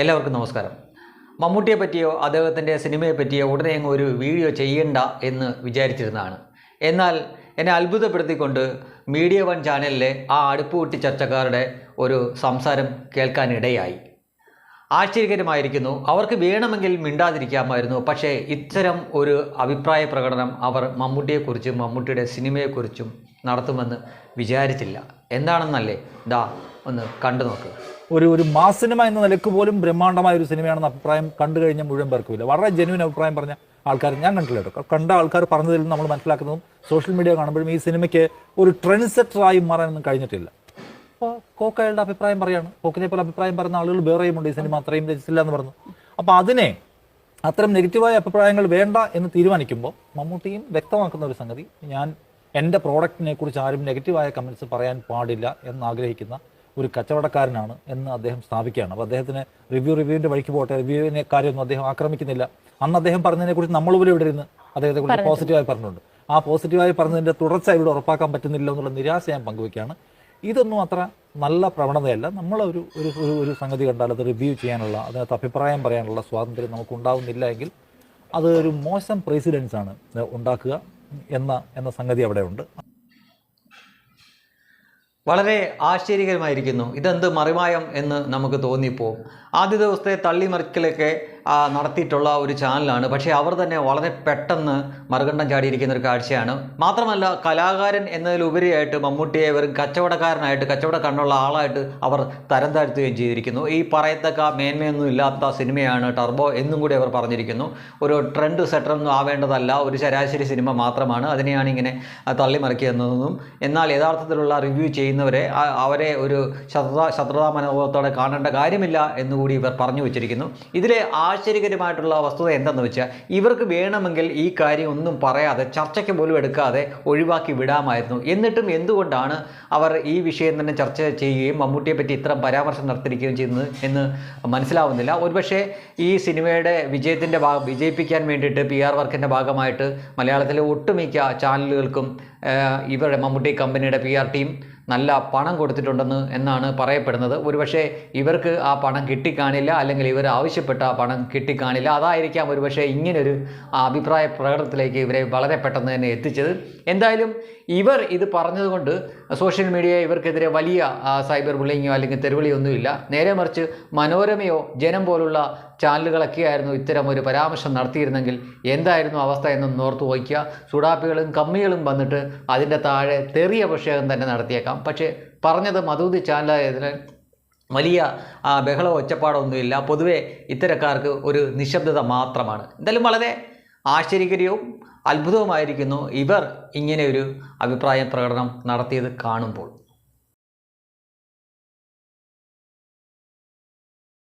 എല്ലാവർക്കും നമസ്കാരം. മമ്മൂട്ടിയെ പറ്റിയോ അദ്ദേഹത്തിന്റെ സിനിമയെ പറ്റിയോ ഉടനെ അങ്ങ് ഒരു വീഡിയോ ചെയ്യണ്ട എന്ന് വിചാരിച്ചിരുന്നതാണ്. എന്നാൽ എന്നെ അത്ഭുതപ്പെടുത്തിക്കൊണ്ട് മീഡിയ വൺ ചാനലിലെ ആ അടുപ്പുകൂട്ടി ചർച്ചക്കാരുടെ ഒരു സംസാരം കേൾക്കാനിടയായി. ആശ്ചര്യകരമായിരിക്കുന്നു അവർക്ക് വേണമെങ്കിൽ മിണ്ടാതിരിക്കാമായിരുന്നു പക്ഷേ ഇത്തരം ഒരു അഭിപ്രായ പ്രകടനം അവർ മമ്മൂട്ടിയെക്കുറിച്ചും മമ്മൂട്ടിയുടെ സിനിമയെക്കുറിച്ചും നടത്തുമെന്ന് വിചാരിച്ചില്ല. എന്താണെന്നല്ലേ? ദാ ഒന്ന് കണ്ടു നോക്കുക ഒരു ഒരു മാസ് സിനിമ എന്ന നിലയ്ക്ക് പോലും ബ്രഹ്മാണ്ഡമായ ഒരു സിനിമയാണെന്ന അഭിപ്രായം കണ്ടു കഴിഞ്ഞ മുഴുവൻ പേർക്കുമില്ല വളരെ ജെന്യൂൻ അഭിപ്രായം പറഞ്ഞ ആൾക്കാർ ഞാൻ കണ്ടില്ല കേട്ടോ. കണ്ട ആൾക്കാർ പറഞ്ഞതിൽ നിന്ന് നമ്മൾ മനസ്സിലാക്കുന്നതും സോഷ്യൽ മീഡിയ കാണുമ്പോഴും ഈ സിനിമയ്ക്ക് ഒരു ട്രെൻഡ് സെറ്ററായി മാറാനൊന്നും കഴിഞ്ഞിട്ടില്ല. അപ്പോൾ കോക്ക് അയാളുടെ അഭിപ്രായം പറയാണ്. കോക്കിനെ പോലെ അഭിപ്രായം പറയുന്ന ആളുകൾ വേറെയുമുണ്ട് ഈ സിനിമ അത്രയും രചിച്ചില്ല എന്ന് പറഞ്ഞു. അപ്പോൾ അതിനെ അത്തരം നെഗറ്റീവായ അഭിപ്രായങ്ങൾ വേണ്ട എന്ന് തീരുമാനിക്കുമ്പോൾ മമ്മൂട്ടിയും വ്യക്തമാക്കുന്ന ഒരു സംഗതി ഞാൻ എന്റെ പ്രോഡക്റ്റിനെ കുറിച്ച് ആരും നെഗറ്റീവായ കമൻസ് പറയാൻ പാടില്ല എന്നാഗ്രഹിക്കുന്ന ഒരു കച്ചവടക്കാരനാണ് എന്ന് അദ്ദേഹം സ്ഥാപിക്കുകയാണ്. അപ്പോൾ അദ്ദേഹത്തിന് റിവ്യൂ റിവ്യൂവിന്റെ വഴിക്ക് പോട്ടെ റിവ്യൂവിനെ കാര്യമൊന്നും അദ്ദേഹം ആക്രമിക്കുന്നില്ല. അന്ന് അദ്ദേഹം പറഞ്ഞതിനെ കുറിച്ച് നമ്മൾ പോലും ഇവിടെ ഇരുന്ന് അദ്ദേഹത്തെ കുറിച്ച് പോസിറ്റീവായി പറഞ്ഞിട്ടുണ്ട്. ആ പോസിറ്റീവായി പറഞ്ഞതിന്റെ തുടർച്ച ഇവിടെ ഉറപ്പാക്കാൻ പറ്റുന്നില്ല എന്നുള്ള നിരാശ ഞാൻ പങ്കുവയ്ക്കുകയാണ്. ഇതൊന്നും അത്ര നല്ല പ്രവണതയല്ല. നമ്മളൊരു ഒരു ഒരു ഒരു സംഗതി കണ്ടാൽ അത് റിവ്യൂ ചെയ്യാനുള്ള അതിനകത്ത് അഭിപ്രായം പറയാനുള്ള സ്വാതന്ത്ര്യം നമുക്ക് ഉണ്ടാവുന്നില്ല എങ്കിൽ അത് ഒരു മോശം പ്രസിഡൻസ് ആണ് ഉണ്ടാക്കുക. എന്ന എന്ന സംഗതി അവിടെ ഉണ്ട് വളരെ ആശ്ചര്യകരമായിരിക്കുന്നു. ഇതെന്ത് മറിമായം എന്ന് നമുക്ക് തോന്നിപ്പോ. ആദ്യ ദിവസത്തെ തള്ളിമറിക്കലൊക്കെ നടത്തിയിട്ടുള്ള ഒരു ചാനലാണ്. പക്ഷേ അവർ തന്നെ വളരെ പെട്ടെന്ന് മറുകണ്ഠം ചാടിയിരിക്കുന്ന ഒരു കാഴ്ചയാണ്. മാത്രമല്ല കലാകാരൻ എന്നതിലുപരിയായിട്ട് മമ്മൂട്ടിയെ വെറും കച്ചവടക്കാരനായിട്ട് കച്ചവട കണ്ണുള്ള ആളായിട്ട് അവർ തരം താഴ്ത്തുകയും ചെയ്തിരിക്കുന്നു. ഈ പറയത്തക്ക മേന്മയൊന്നും ഇല്ലാത്ത സിനിമയാണ് ടർബോ എന്നും കൂടി അവർ പറഞ്ഞിരിക്കുന്നു. ഒരു ട്രെൻഡ് സെറ്ററൊന്നും ആവേണ്ടതല്ല. ഒരു ശരാശരി സിനിമ മാത്രമാണ്. അതിനെയാണ് ഇങ്ങനെ തള്ളിമറക്കിയെന്നതെന്നും എന്നാൽ യഥാർത്ഥത്തിലുള്ള റിവ്യൂ ചെയ്യുന്നവരെ അവരെ ഒരു ശത്രുതാ ശത്രുതാ മനോഭാവത്തോടെ കാണേണ്ട കാര്യമില്ല എന്നുകൂടി ഇവർ പറഞ്ഞു വച്ചിരിക്കുന്നു. ഇതിലെ ആശ്ചര്യകരമായിട്ടുള്ള വസ്തുത എന്തെന്ന് വെച്ചാൽ ഇവർക്ക് വേണമെങ്കിൽ ഈ കാര്യം ഒന്നും പറയാതെ ചർച്ചയ്ക്ക് പോലും എടുക്കാതെ ഒഴിവാക്കി വിടാമായിരുന്നു. എന്നിട്ടും എന്തുകൊണ്ടാണ് അവർ ഈ വിഷയം തന്നെ ചർച്ച ചെയ്യുകയും മമ്മൂട്ടിയെ പറ്റി ഇത്തരം പരാമർശം നടത്തിയിരിക്കുകയും ചെയ്യുന്നത് എന്ന് മനസ്സിലാവുന്നില്ല. ഒരുപക്ഷെ ഈ സിനിമയുടെ വിജയത്തിന്റെ ഭാഗം വിജയിപ്പിക്കാൻ വേണ്ടിയിട്ട് പി ആർ വർക്കിന്റെ ഭാഗമായിട്ട് മലയാളത്തിലെ ഒട്ടുമിക്ക ചാനലുകൾക്കും ഇവരുടെ മമ്മൂട്ടി കമ്പനിയുടെ പി ആർ ടീം നല്ല പണം കൊടുത്തിട്ടുണ്ടെന്ന് എന്നാണ് പറയപ്പെടുന്നത്. ഒരുപക്ഷെ ഇവർക്ക് ആ പണം കിട്ടിക്കാണില്ല അല്ലെങ്കിൽ ഇവർ ആവശ്യപ്പെട്ട ആ പണം കിട്ടിക്കാണില്ല. അതായിരിക്കാം ഒരുപക്ഷെ ഇങ്ങനൊരു അഭിപ്രായ പ്രകടനത്തിലേക്ക് ഇവരെ വളരെ പെട്ടെന്ന് തന്നെ എത്തിച്ചത്. എന്തായാലും ഇവർ ഇത് പറഞ്ഞതുകൊണ്ട് സോഷ്യൽ മീഡിയ ഇവർക്കെതിരെ വലിയ സൈബർ ബുള്ളിങ്ങോ അല്ലെങ്കിൽ തെരുവിളിയോ ഒന്നുമില്ല നേരെ മറിച്ച് മനോരമയോ ജനം പോലുള്ള ചാനലുകളൊക്കെയായിരുന്നു ഇത്തരം ഒരു പരാമർശം നടത്തിയിരുന്നെങ്കിൽ എന്തായിരുന്നു അവസ്ഥ എന്നൊന്ന് ഓർത്തു വയ്ക്കുക. സുഡാപ്പികളും കമ്മികളും വന്നിട്ട് അതിന്റെ താഴെ തെറിയ അഭിഷേകം തന്നെ നടത്തിയേക്കാം. പക്ഷേ പറഞ്ഞത് മധുതി ചാനലായതിന് വലിയ ബഹള ഒച്ചപ്പാടൊന്നുമില്ല പൊതുവേ ഇത്തരക്കാർക്ക് ഒരു നിശബ്ദത മാത്രമാണ്. എന്തായാലും വളരെ ആശ്ചര്യകരവും അത്ഭുതവുമായിരിക്കുന്നു ഇവർ ഇങ്ങനെ ഒരു അഭിപ്രായ പ്രകടനം നടത്തിയത് കാണുമ്പോൾ.